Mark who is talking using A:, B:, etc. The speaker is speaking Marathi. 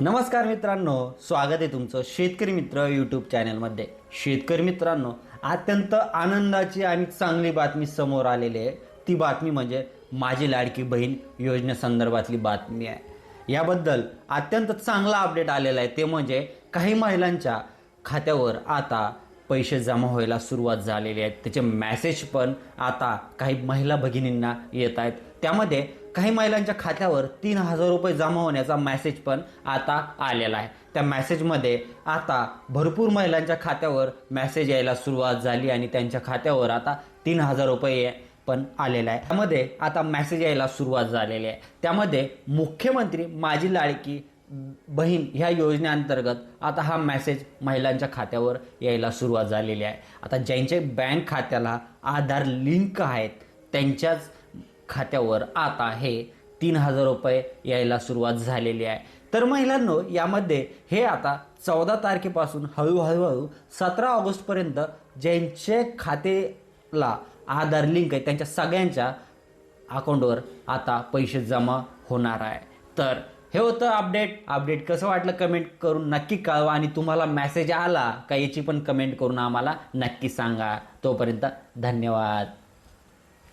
A: नमस्कार मित्रांनो स्वागत आहे तुमचं शेतकरी मित्र यूट्यूब चॅनलमध्ये शेतकरी मित्रांनो अत्यंत आनंदाची आणि चांगली बातमी समोर आलेली आहे. ती बातमी म्हणजे माझी लाडकी बहीण योजनेसंदर्भातली बातमी आहे. याबद्दल अत्यंत चांगला अपडेट आलेला आहे. ते म्हणजे काही महिलांच्या खात्यावर आता पैसे जमा व्हायला सुरुवात झालेली आहे. त्याचे मॅसेज पण आता काही महिला भगिनींना येत आहेत. त्यामध्ये काही महिलांच्या खात्यावर तीन हजार रुपये जमा होण्याचा मेसेज पण आता आलेला आहे. त्या मेसेजमध्ये आता भरपूर महिलांच्या खात्यावर मेसेज यायला सुरुवात झाली आणि त्यांच्या खात्यावर आता तीन हजार रुपये पण आलेला आहे. त्यामध्ये आता मेसेज यायला सुरुवात झालेली आहे. त्यामध्ये मुख्यमंत्री माझी लाडकी बहीण ह्या योजनेअंतर्गत आता हा मॅसेज महिलांच्या खात्यावर यायला सुरुवात झालेली आहे. आता ज्यांच्या बँक खात्याला आधार लिंक आहेत त्यांच्याच खात्यावर आता हे तीन हजार रुपये यायला सुरुवात झालेली आहे. तर महिलांनो यामध्ये हे आता चौदा तारखेपासून हळूहळू सतरा ऑगस्टपर्यंत ज्यांचे खातेला आधार लिंक आहे त्यांच्या सगळ्यांच्या अकाउंटवर आता पैसे जमा होणार आहे. तर हे होतं अपडेट अपडेट कसं वाटलं कमेंट करून नक्की कळवा आणि तुम्हाला मेसेज आला का याची पण कमेंट करून आम्हाला नक्की सांगा. तोपर्यंत धन्यवाद.